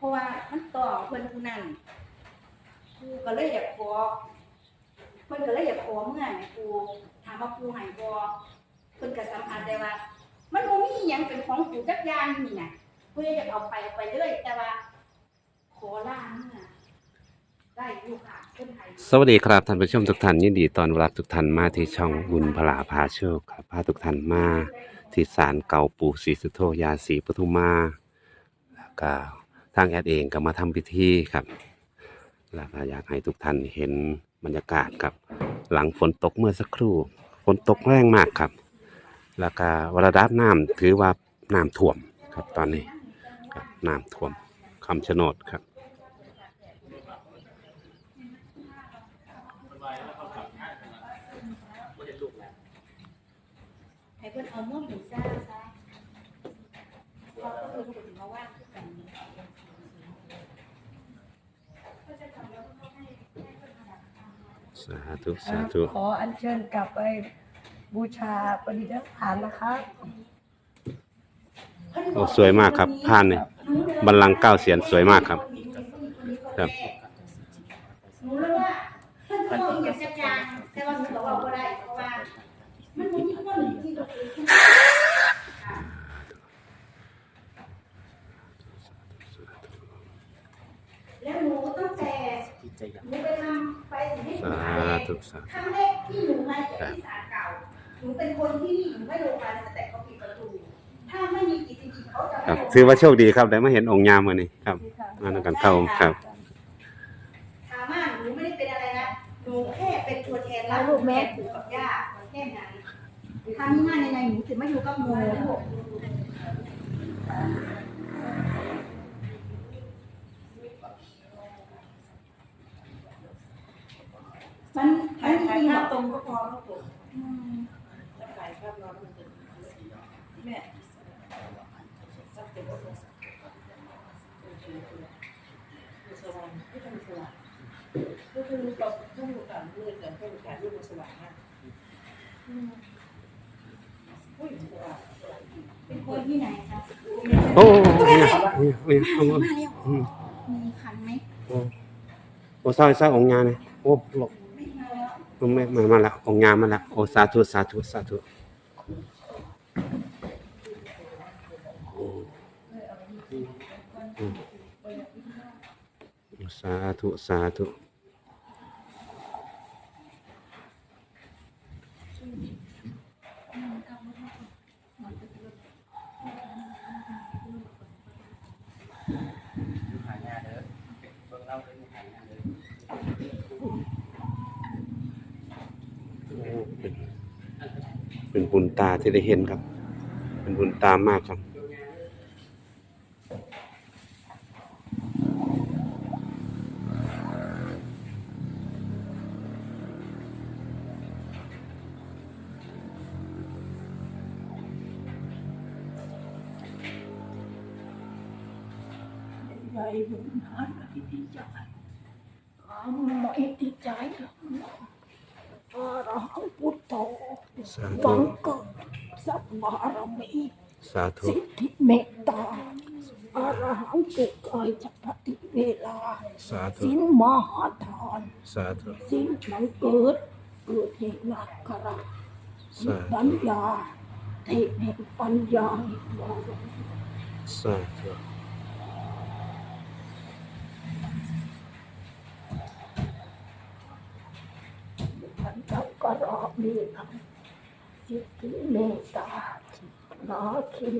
เพราะว่ามันต่อเพิ่นผู้นั้นกูก็เลยอยากขอเพิ่นก็เลยอยากขอเมื่อไงกูถามว่ากูให้บ่เพิ่นก็สัมผัสได้ว่า มันบ่มีหยังเป็นของกูจักอย่างนี่น่ะเพิ่อยากเอาไปเอาไปเลยแต่ว่า ขอล่าเมื่อได้อยู่ค่ะเพิ่นให้ สวัสดีครับท่านผู้ชมทุกท่านยินดีตอนรับทุกท่านมาที่ช่องบุญพลาพาโชคครับพาทุกท่านมาที่ศาลเก่าปู่ศรีสุโธยาศรีปทุมมาแล้วก็ ทางแอดเองก็มาทำพิธีครับแล้วก็อยากให้ทุกท่านเห็นบรรยากาศครับ หลังฝนตกเมื่อสักครู่ ฝนตกแรงมากครับ แล้วก็ระดับน้ำถือว่าน้ำท่วมครับตอนนี้ครับน้ำท่วมคำชะโนดครับให้เพิ่นเอาม่วงหูซ่าะเพิ่นก็ถึงมาว่าคือกันนี้ก็จะทำแล้วก็ให้ให้เพิ่นมาดับ สาธุสาธุขออัญเชิญกลับไปบูชาปฏิฐานนะคะโอ้สวยมากครับผ่านเนี่ยบัลลังก์เก้าเสียนสวยมากครับ ครับรู้แล้วว่าเพิ่นก็บอกอย่างจัดการแต่ว่าหนูก็บอกบ่ได้เพราะว่ามันบ่มีคนที่ตัวเองที่ค่ะแล้วหนูตั้ง แต่หนูไปทำไปสิ่งที่หนูสาทำเองธุสาธุครั้งแรกที่หนูมาจากที่ศาลเก่าหนูเป็นคนที่นี่หนูไม่ลงมาตั้งแต่เขาปิดประตูถ้าไม่มีกิจจริงๆเขาจะคไม่รับลงถือว่าโชคดีครับได้มาเห็นองค์ยามวันนี้ครับมาทำกันเข้าครับถามว่าหนูไม่ได้เป็นอะไรนะหนูแค่เป็นตัวแทนรับแม่ปู่กับย่าแค่นั้นทำงานยังไงหนูถึงไม่อยู่กับหนูนะลูกมันมัน จริงๆตรงก็พอแล้วผมอืมก็คือเราต้องดูการเลือกกันเพื่อการเลือกสว่างมากอุ้ยสว่างเป็นคนที่ไหนคะโอ้เนี่ยเนี่ยเอามามาแล้วอืมมีคันไหมโอ้โอ้สร้อยสร้อยองค์ยามเลยโอ้หลบไม่มา แล้วไม่มามาละองงามมาละโอสาธุสาธุสาธุสาธุสาธุ หายาเด้อเบิ่งเราเป็นหายาเด้อ เป็นเป็นบุญตาที่ได้เห็นครับ เป็นบุญตามากครับใหญ่บุญหาอิทธิใจอามาอิทธิใจอการะหังพุทโธสาธุบังเกิดสัพบารมีสาธุสิทธิเมตตาอาระหังเกิดกายจัปฏิเวลาสาธุสินมหาทานสาธุสิ้นบังเกิดเกิดแห่งนาคราสิสาธุปัญญาเทพแห่งปัญญาแห่งบารมีสาธุ ท่านเจ้ากรมีนังสิทธิเมตตานาคิน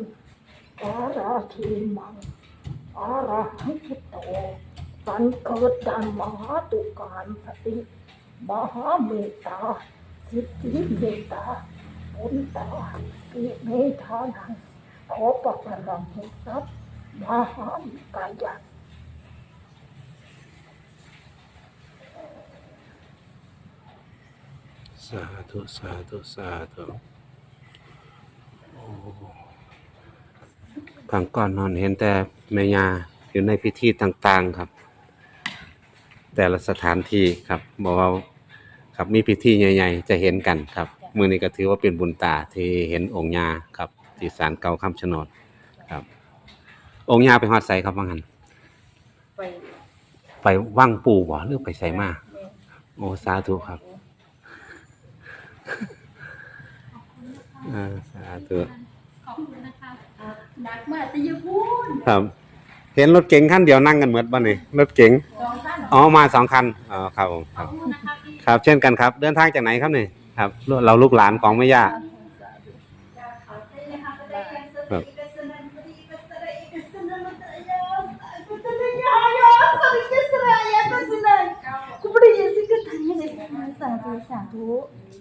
อาราคีมังอาราหังคิโตปันเกิดดังมหาตุการปฏิมหาเมตตาสิทธิเมตตาบุญตาปิเมธานังขอประพลังแห่งทรัพย์มหากายัน สาธุ สาธุ สาธุโอ้ครั้งก่อนนอนเห็นแต่แม่ยาอยู่ในพิธีต่างๆครับ แต่ละสถานที่ครับบอกว่าครับมีพิธีใหญ่ๆ จะเห็นกันครับ มือนี้ก็ถือว่าเป็นบุญตาที่เห็นองค์ยาครับที่ศาลเก่าคำชะโนดครับ องค์ยาไปฮอดไสครับว่างั้นไปไปว่างปู่บ่หรือไปใส่มาแม่โอ้สาธุครับ อ่าสาธุขอบคุณนะคะหนักมากแต่อย่าพูดครับ เห็นรถเก๋งคันเดียวนั่งกันเหมือนบ้านนี่รถเก๋งสองท่านอ๋อมาสองคันอ๋อครับผมคขอรับบคุณนะคะพี่ครับ เช่นกันครับ เดินทางจากไหนครับนี่ครับ เราลูกหลานของแม่ย่าครับกูไม่ได้ยินสิกตันยังไงสาธุสาธุส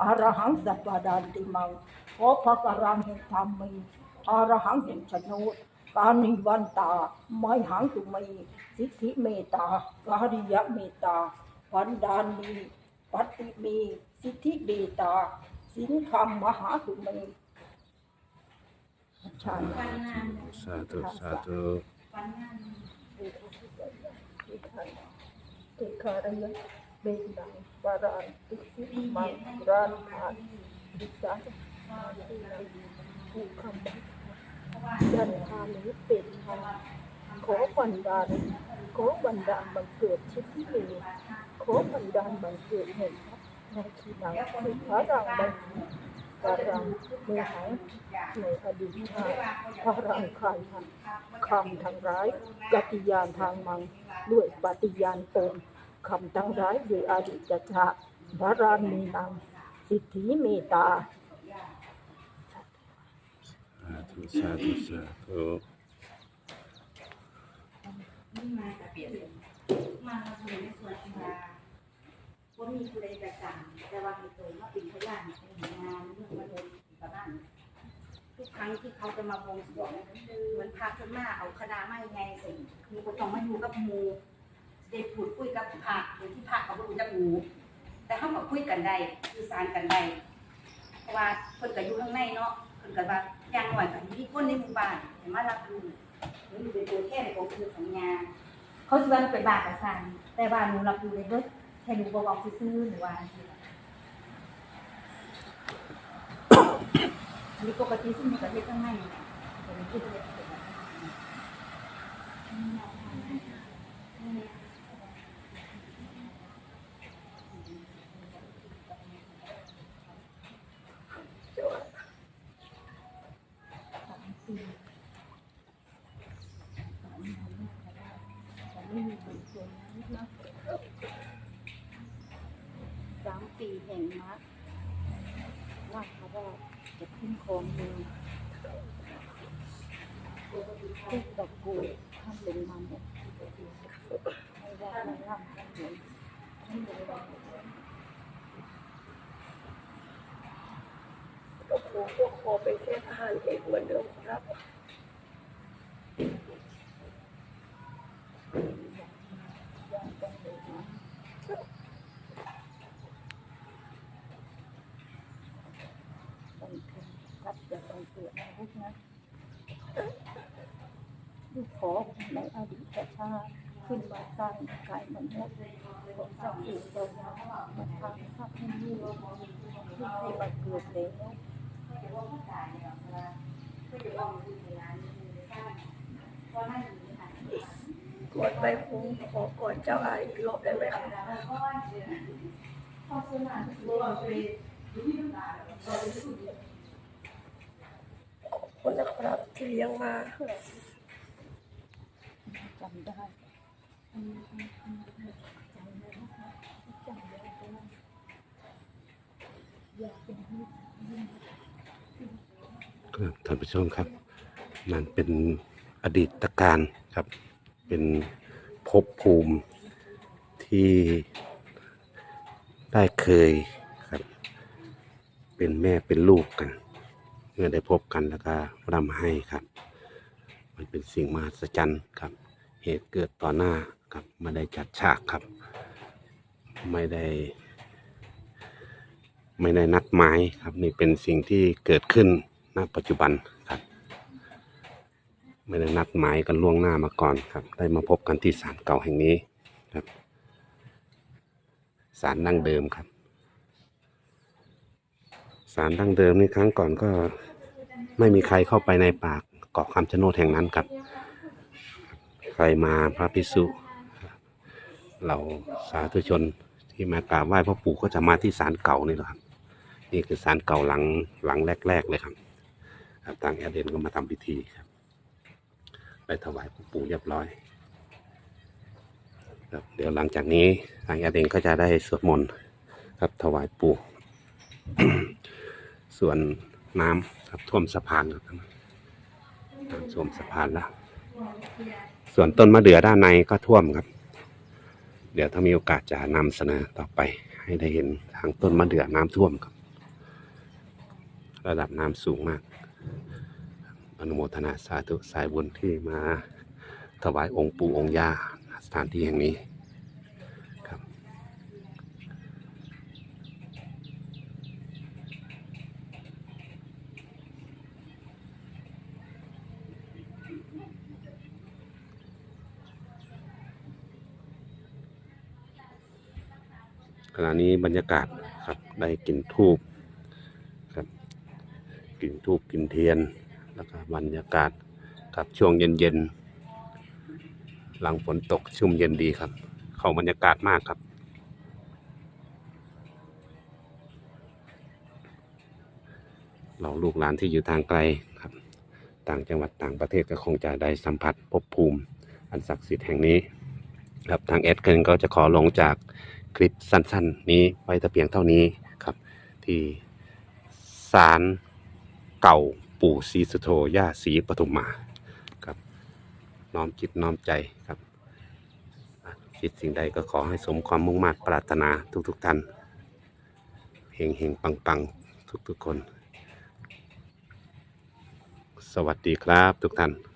อรหังปะเทสิทัญญาปักพิธิชัยมหังปักเขเยชนานามพรังวิธิสีธรรมมหารังมหาราชีมังราคาราโคพัทธิจิติมังดันบารานทัพหังมังเกิดปากินังอรหังสัพพดานติมังขอพระกรังแห่งธรรมมีอรหังแห่งชนดการนิวันตาไม้หังตุมีสิทธิเมตตาการิยเมตตาวันดานมีปฏิมีสิทธิเบตาสินคำมหาตุมีใช่วันงานสาธุสาธุวันงานที่ทานที่คารยะเบงดังวา รานติสิมังรานทานดิสาอาทิผู้คำบังยันทานิเป็นทางขอบันดาล ขอบันดาลบังเกิดชิดที่มีขอบันดาลบังเกิดแห่งในทีนังสุภารังบังวารังเมืหังในอดีตชาติพระรังคายหันคำทางร้ายกติยานทางมัง ด้วยปฏิญาณตน คำทางร้ายด้วยอดีตชาติพระรานมีนามสิทธิเมตตาสาธุสาธุสาธุนี่มาจากเปลี่ยนมาเราเรียนในส่วนที่ว่าว่ามีผู้ใดกระจ่างแต่ว่ามีตัวว่าเป็นพยานในงานเรื่องมนุษย์ประมาณนี้ทุกครั้งที่เขาจะมาบวงสรวงเหมือนพาขึ้นมาเอาคณะไม่ไงสิมีคนต้องมาอยู่กับหมู เด็กพูดคุยกับพระหรือที่พระเขาบ่รู้จักหูแต่เขาก็คุยกันได้สื่อสารกันได้เพราะว่าเพิ่นก็อยู่ข้างในเนาะเพิ่นก็ว่าอย่างน้อยก็มีคนในหมู่บ้านให้มารับรู้หรืออยู่เป็นตัวแทนของคือของงานเขาสิว่าหนูเป็นบาปกับซันแต่ว่าหนูรับรู้เลยเบิดแค่หนูบ่บอกซื่อๆหรือว่าอันนี้ปกติซึ่งมีประเทศข้างในเนี่ยเป็นที่เรียกเป็นแบบนั้น สามปีแห่งมัดว่าเขาว่าจะ ของเมืองทุกตระกูทำเป็นมันเนี่ยไม่ว่าไม่ร่ำไม่รวยทำเป็นมันก็คงก็ขอไปแค่ทหารเอกเหมือนเดิมครับ ต้องถึงรับจะต้องเกิดอาวุธนะลูกข อในอดีตชาติขึ้นมาสร้างกายมนุษย์ของเจ้าปู่เจ้าย่ามาทางทรัพย์ให้ลูกที่ให้มาเกิดแล้วกดไปคุ้มขอกดเจ้าอายอีกรอบได้ไหมคะขอบคุณนะครับที่เลี้ยงมา จำได้จำได้ครับท่านผู้ชมครับนั่นเป็นอดีตการครับ เป็นภพภูมิที่ได้เคยครับ เป็นแม่เป็นลูกกัน เมื่อได้พบกันแล้วก็รำให้ครับ มันเป็นสิ่งมหัศจรรย์ครับ เหตุเกิดต่อหน้าครับไม่ได้จัดฉากครับ ไม่ได้ ไม่ได้นัดหมายครับนี่เป็นสิ่งที่เกิดขึ้นณปัจจุบันครับ ไม่ได้นัดหมายกันล่วงหน้ามาก่อนครับ ได้มาพบกันที่ศาลเก่าแห่งนี้ครับศาลดั้งเดิมครับศาลดั้งเดิมนี่ครั้งก่อนก็ไม่มีใครเข้าไปในปากเกาะคำชะโนดแห่งนั้นครับ ใครมาพระพิสุเราสาธุชนที่มากราบไหว้พ่อปู่ก็จะมาที่ศาลเก่านี่แหละครับ นี่คือศาลเก่าหลังหลังแรก ๆ เลยครับครับทางแอดเดนก็มาทำพิธีครับ ไปถวายพ่อปู่เรียบร้อยครับเดี๋ยวหลังจากนี้ทางแอดเดนก็จะได้สวดมนต์ครับถวายปู่ส่วนน้ำครับท่วมสะพานครับท่วมสะพานแล้ว ส่วนต้นมะเดื่อด้านในก็ท่วมครับ เดี๋ยวถ้ามีโอกาสจะนำเสนอต่อไป ให้ได้เห็นทางต้นมะเดื่อน้ำท่วมครับ ระดับน้ำสูงมาก อนุโมทนาสาธุสายบุญที่มาถวายองค์ปู่องค์ย่าสถานที่แห่งนี้ ขณะนี้บรรยากาศครับได้กลิ่นทูบครับกลิ่นทูบกลิ่นเทียนแล้วก็บรรยากาศครับช่วงเย็นๆหลังฝนตกชุ่มเย็นดีครับ เข้าบรรยากาศมากครับเราลูกหลานที่อยู่ทางไกลครับ ต่างจังหวัดต่างประเทศก็คงจะได้สัมผัสภพภูมิ อันศักดิ์สิทธิ์แห่งนี้ ครับทางแอดเกินก็จะขอลงจาก คลิปสั้นๆ นี้ไว้แต่เพียงเท่านี้ครับ ที่ศาลเก่าปู่ศรีสุโธย่าศรีปทุมมาครับ น้อมจิตน้อมใจครับ คิดสิ่งใดก็ขอให้สมความมุ่งมั่นปรารถนาทุกๆท่านเฮงเฮงปังปังทุกๆคน สวัสดีครับทุกท่าน